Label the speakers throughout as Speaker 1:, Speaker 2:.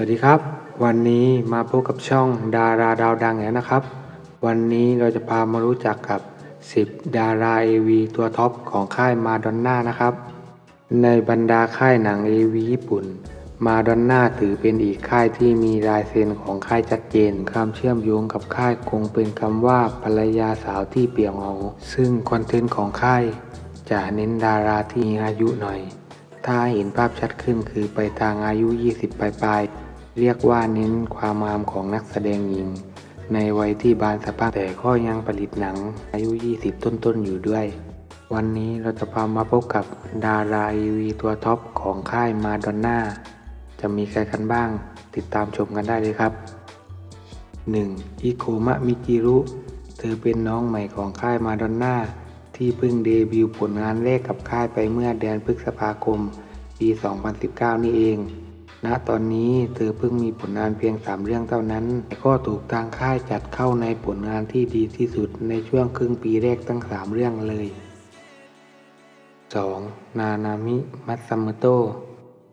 Speaker 1: วัสดีครับ วันนี้มาพบกับช่องดาราดาวดังแล้วนะครับ วันนี้เราจะพามารู้จักกับ 10 ดารา AV ตัวท็อปของค่ายมาดอนน่านะครับ ในบรรดาค่ายหนัง AV ญี่ปุ่น มาดอนน่าถือเป็นอีกค่ายที่มีลายเซ็นของค่ายชัดเจนความเชื่อมโยงกับค่ายคงเป็นคำว่าภรรยาสาวที่เปี่ยมเหงาซึ่งคอนเทนต์ของค่ายจะเน้นดาราที่มีอายุหน่อยถ้าเห็นภาพชัดขึ้นคือไปทางอายุ 20 ปลายๆ เรียกว่าเน้นความงามของนักแสดงหญิง ในวัยที่บานสะพังแต่ก็ยังผลิตหนังอายุ 20 ต้นๆ อยู่ด้วย วันนี้เราจะพามาพบกับดาราอีวีตัวท็อปของค่ายมาดอนน่าจะมีใครกันบ้าง ติดตามชมกันได้เลยครับ 1. อิโคมะมิจิรุ เธอเป็นน้องใหม่ของค่ายมาดอนน่าที่เพิ่งเดบิวต์ผลงานแรกกับค่ายไปเมื่อเดือนพฤษภาคม ปี 2019 นี่เอง ณตอนนี้เธอเพิ่งมีผลงานเพียง 3 เรื่องเท่านั้น แต่ก็ถูกทางค่ายจัดเข้าในผลงานที่ดีที่สุดในช่วงครึ่งปีแรกทั้ง 3 เรื่องเลย 2. นานามิ มัตซัมโต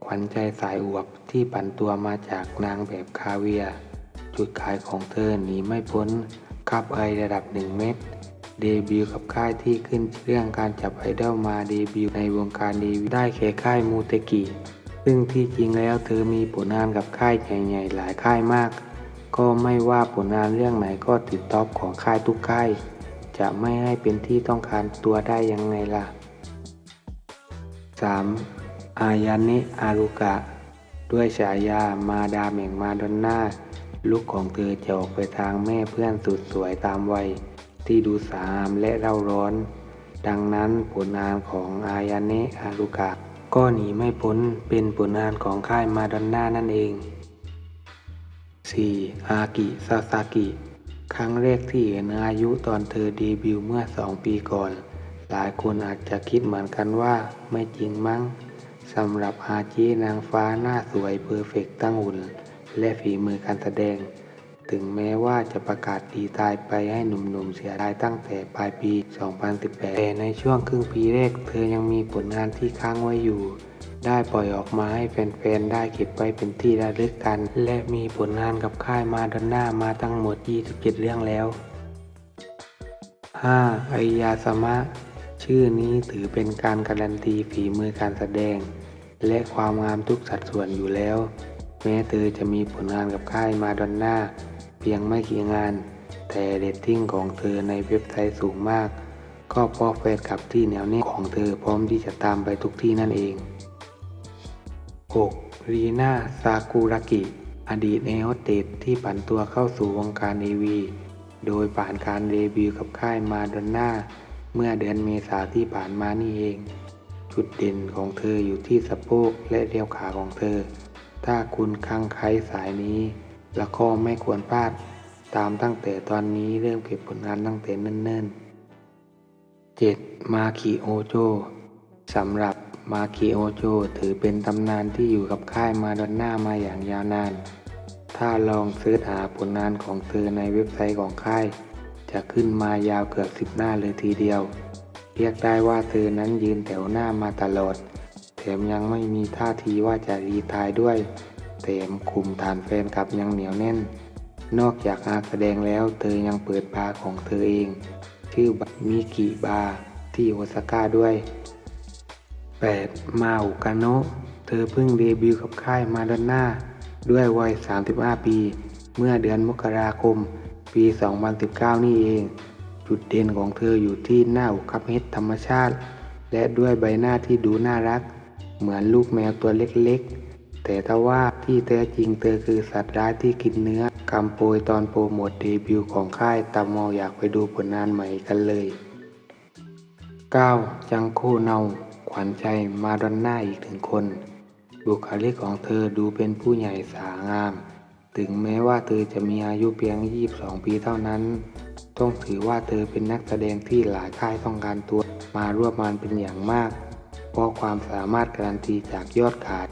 Speaker 1: ขวัญใจสายอวบที่ผันตัวมาจากนางแบบคาเวีย จุดขายของเธอหนีไม่พ้นคับไอระดับ 1 เมตรเดบิวต์กับค่ายที่ขึ้นเรื่องการจับไอดอลมาเดบิวต์ในวงการดีได้แค่ค่ายมูเตกิ ซึ่งที่จริงแล้วเธอมีผลงานกับค่ายใหญ่ๆหลายค่ายมาก ก็ไม่ว่าผลงานเรื่องไหนก็ติดท็อปของค่ายทุกค่าย จะไม่ให้เป็นที่ต้องการตัวได้ยังไงล่ะ 3. อายานิอารุกะ ด้วยฉายามาดามแห่งมาดอนน่าลุคของเธอจะออกไปทางแม่เพื่อนสุดสวยตามวัย ที่ดูสามและเร่าร้อน ดังนั้นผลงานของอายานะอารุกะ ก็หนีไม่พ้นเป็นผลงานของค่ายมาดอนน่านั่นเอง 4. อากิซาซากิ ครั้งแรกที่เห็นอายุตอนเธอเดบิวต์เมื่อ 2 ปีก่อน หลายคนอาจจะคิดเหมือนกันว่าไม่จริงมั้งสำหรับอาจีนางฟ้าหน้าสวยเพอร์เฟกต์ตั้งหุ่น และฝีมือการแสดง ถึงแม้ว่าจะประกาศดีตายไปให้หนุ่มๆเสียดายตั้งแต่ปลายปี 2018 แต่ในช่วงครึ่งปีแรกเธอยังมีผลงานที่ค้างไว้อยู่ ได้ปล่อยออกมาให้แฟนๆ ได้เก็บไว้เป็นที่ระลึกกัน และมีผลงานกับค่ายมาดอนน่ามาทั้งหมด 27 เรื่องแล้ว 5. ไอยาสมะ ชื่อนี้ถือเป็นการการันตีฝีมือการแสดง และความงามทุกสัดส่วนอยู่แล้ว แม้เธอจะมีผลงานกับค่ายมาดอนน่า พียงไม่กี่งาน แต่เรตติ้งของเธอในเว็บไซต์สูงมาก ก็เพราะแฟนคลับที่แนวแน่ของเธอพร้อมที่จะตามไปทุกที่นั่นเอง 6. รีนาซากุระกิ อดีตแอร์โฮสเตสที่ผันตัวเข้าสู่วงการเอวีโดยผ่านการเดบิวต์กับค่ายมาดอนน่าเมื่อเดือนเมษาที่ผ่านมานี่เอง จุดเด่นของเธออยู่ที่สะโพกและเรียวขาของเธอ ถ้าคุณคังไคล้สายนี้ แล้วก็ไม่ควรพลาดตามตั้งแต่ตอนนี้เริ่มเก็บผลงานตั้งแต่เนิ่นๆ 7. มาคิโอโจสำหรับมาคิโอโจถือเป็นตำนานที่อยู่กับค่ายมาดอนน่ามาอย่างยาวนาน ถ้าลองเสิร์ชหาผลงานของเธอในเว็บไซต์ของค่าย จะขึ้นมายาวเกือบสิบหน้าเลยทีเดียว เรียกได้ว่าเธอนั้นยืนแถวหน้ามาตลอด แถมยังไม่มีท่าทีว่าจะรีทายด้วย แถมคุมฐานแฟนคลับยังเหนียวแน่น นอกจากงานแสดงแล้วเธอยังเปิดบาร์ของเธอเอง ชื่อมิกิบาร์ที่โอซาก้าด้วย 8. มาอุกาโนะเธอเพิ่งเดบิวต์กับค่ายมาดอนน่าด้วยวัย 35 ปี เมื่อเดือนมกราคม ปี 2019 นี่เอง จุดเด่นของเธออยู่ที่หน้าอกคับเฮ็ดธรรมชาติ และด้วยใบหน้าที่ดูน่ารัก เหมือนลูกแมวตัวเล็กๆ แต่ถ้าว่าที่แท้จริงเธอคือสัตว์ร้ายที่กินเนื้อกำโปยตอนโปรโมทเดบิวต์ของค่ายตามมออยากไปดูผลงานใหม่กันเลย 9. จังโคเนาขวัญใจมาดอนน่าอีกหนึ่งคน บุคลิกของเธอดูเป็นผู้ใหญ่สางาม ถึงแม้ว่าเธอจะมีอายุเพียง 22 ปีเท่านั้น ต้องถือว่าเธอเป็นนักแสดงที่หลายค่ายต้องการตัวมาร่วมงานเป็นอย่างมาก เพราะความสามารถการันตีจากยอดขาย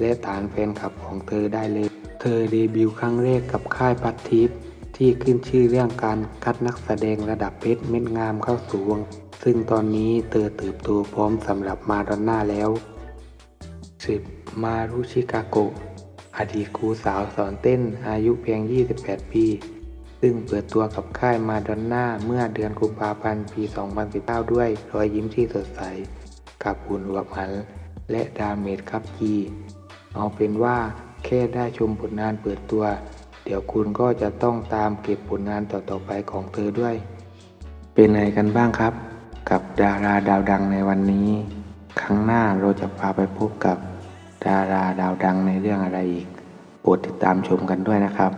Speaker 1: และฐานแฟนคลับของเธอได้เลย เธอเดบิวต์ครั้งแรกกับค่ายพัททิปที่ขึ้นชื่อเรื่องการคัดนักแสดงระดับเพชรเม็ดงามเข้าสู่วง ซึ่งตอนนี้เธอเติบโตพร้อมสำหรับมาดอนน่าแล้ว 10. มารุชิกาโกะอดีตครูสาวสอนเต้นอายุเพียง 28 ปี ซึ่งเปิดตัวกับค่ายมาดอนน่าเมื่อเดือนกุมภาพันธ์ปี 2019 ด้วยรอยยิ้มที่สดใส กับหุ่นอวบหัน และดาเมจครับกี เอาเป็นว่าแค่ได้ชมผลงานเปิดตัว เดี๋ยวคุณก็จะต้องตามเก็บผลงานต่อๆไปของเธอด้วย เป็นไงกันบ้างครับ กับดาราดาวดังในวันนี้ ครั้งหน้าเราจะพาไปพบกับดาราดาวดังในเรื่องอะไรอีกโปรดติดตามชมกันด้วยนะครับ